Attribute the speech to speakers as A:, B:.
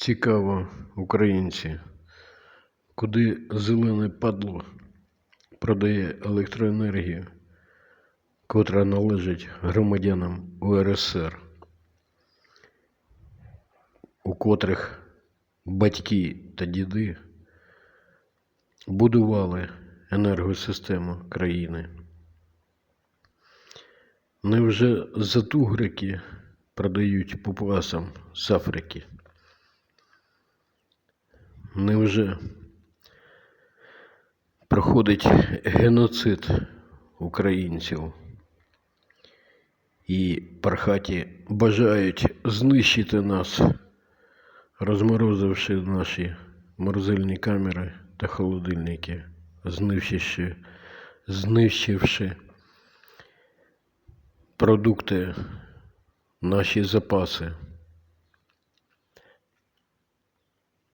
A: Цікаво, українці, куди зелене падло продає електроенергію, котра належить громадянам УРСР, у котрих батьки та діди будували енергосистему країни. Невже затугрики продають пупуасам з Африки? Невже проходить геноцид українців і пархаті бажають знищити нас, розморозивши наші морозильні камери та холодильники, знищивши, знищивши продукти, наші запаси.